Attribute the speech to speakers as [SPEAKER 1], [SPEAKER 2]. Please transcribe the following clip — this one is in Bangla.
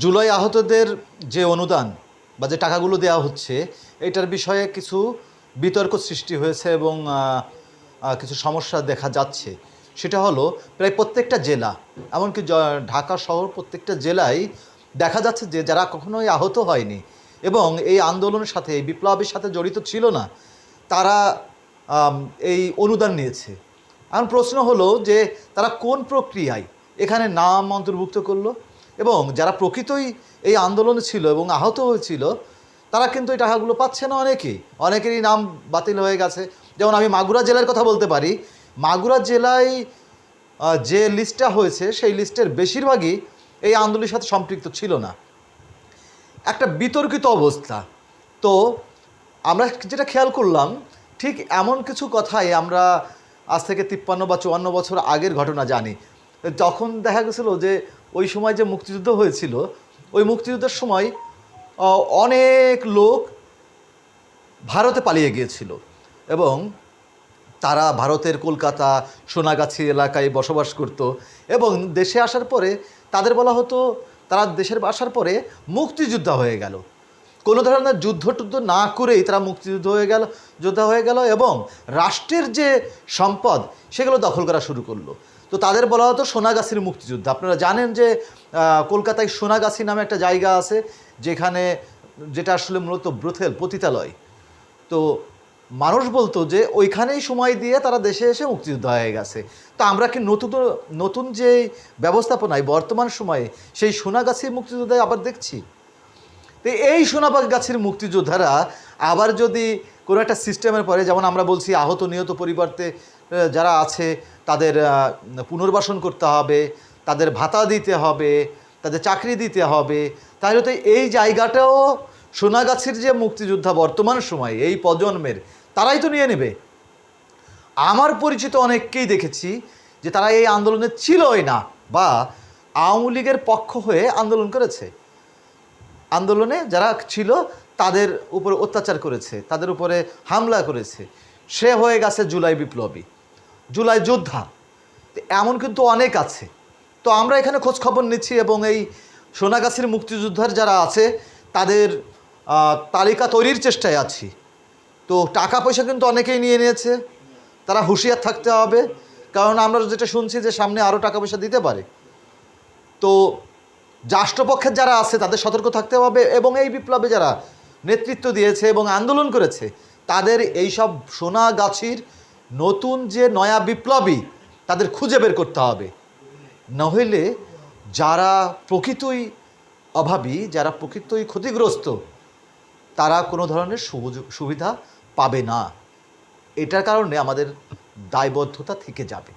[SPEAKER 1] জুলাই আহতদের যে অনুদান বা যে টাকাগুলো দেওয়া হচ্ছে, এটার বিষয়ে কিছু বিতর্ক সৃষ্টি হয়েছে এবং কিছু সমস্যা দেখা যাচ্ছে। সেটা হলো, প্রায় প্রত্যেকটা জেলা, এমনকি ঢাকা শহর প্রত্যেকটা জেলায় দেখা যাচ্ছে যে যারা কখনোই আহত হয়নি এবং এই আন্দোলনের সাথে, এই বিপ্লবের সাথে জড়িত ছিল না, তারা এই অনুদান নিয়েছে। এখন প্রশ্ন হলো যে, তারা কোন প্রক্রিয়ায় এখানে নাম অন্তর্ভুক্ত করল? এবং যারা প্রকৃতই এই আন্দোলনে ছিল এবং আহত হয়েছিল, তারা কিন্তু এই টাকাগুলো পাচ্ছে না অনেকেই। অনেকেরই নাম বাতিল হয়ে গেছে। যেমন আমি মাগুরা জেলার কথা বলতে পারি। মাগুরা জেলায় যে লিস্টটা হয়েছে, সেই লিস্টের বেশিরভাগই এই আন্দোলনের সাথে সম্পৃক্ত ছিল না। একটা বিতর্কিত অবস্থা। তো আমরা যেটা খেয়াল করলাম, ঠিক এমন কিছু কথাই আমরা আজ থেকে তিপ্পান্ন বা চুয়ান্ন বছর আগের ঘটনা জানি। তখন দেখা গেছিল যে ওই সময় যে মুক্তিযুদ্ধ হয়েছিল, ওই মুক্তিযুদ্ধের সময় অনেক লোক ভারতে পালিয়ে গিয়েছিল এবং তারা ভারতের কলকাতা, সোনাগাছি এলাকায় বসবাস করত এবং দেশে আসার পরে তাদের বলা হতো, তারা দেশের আসার পরে মুক্তিযোদ্ধা হয়ে গেল। কোনো ধরনের যুদ্ধ টুদ্ধ না করেই তারা মুক্তিযুদ্ধ হয়ে গেল, যোদ্ধা হয়ে গেল এবং রাষ্ট্রের যে সম্পদ, সেগুলো দখল করা শুরু করল। তো তাদের বলা হতো সোনাগাছির মুক্তিযুদ্ধ। আপনারা জানেন যে কলকাতায় সোনাগাছি নামে একটা জায়গা আছে, যেখানে যেটা আসলে মূলত ব্রথেল পতিতালয়। তো মানুষ বলতো যে, ওইখানেই সময় দিয়ে তারা দেশে এসে মুক্তিযুদ্ধ হয়ে গেছে। তো আমরা কি নতুন নতুন যে ব্যবস্থাপনায় বর্তমান সময়ে সেই সোনাগাছি মুক্তিযুদ্ধ আবার দেখছি? তো এই সোনাবাগ মুক্তিযোদ্ধারা আবার যদি কোনো একটা সিস্টেমের পরে, যেমন আমরা বলছি আহত নিহত পরিবর্তে যারা আছে, তাদের পুনর্বাসন করতে হবে, তাদের ভাতা দিতে হবে, তাদের চাকরি দিতে হবে। তাহলে তো এই জায়গাটাও সোনাগাছির যে মুক্তিযোদ্ধা বর্তমান সময়ে, এই প্রজন্মের, তারাই তো নিয়ে নেবে। আমার পরিচিত অনেককেই দেখেছি যে তারা এই আন্দোলনে ছিলই না বা আওয়ামী লীগের পক্ষ হয়ে আন্দোলন করেছে। আন্দোলনে যারা ছিল তাদের উপরে অত্যাচার করেছে, তাদের উপরে হামলা করেছে। সে হয়ে গেছে জুলাই বিপ্লবী, জুলাই যোদ্ধা। এমন কিন্তু অনেক আছে। তো আমরা এখানে খোঁজ খবর নিচ্ছি এবং এই সোনাগাছির মুক্তিযোদ্ধার যারা আছে, তাদের তালিকা তৈরির চেষ্টায় আছি। তো টাকা পয়সা কিন্তু অনেকেই নিয়ে নিয়েছে। তারা হুঁশিয়ার থাকতে হবে। কারণ আমরা যেটা শুনছি যে সামনে আরও টাকা পয়সা দিতে পারে। তো রাষ্ট্রপক্ষের যারা আছে, তাদের সতর্ক থাকতে হবে এবং এই বিপ্লবে যারা নেতৃত্ব দিয়েছে এবং আন্দোলন করেছে। তাদের এই সব সোনাগাছির নতুন যে নয়া বিপ্লবী, তাদের খুঁজে বের করতে হবে। নইলে যারা প্রকৃতই অভাবী, যারা প্রকৃতই ক্ষতিগ্রস্ত, তারা কোনো ধরনের সুবিধা পাবে না। এটার কারণে আমাদের দায়বদ্ধতা থেকে যাবে।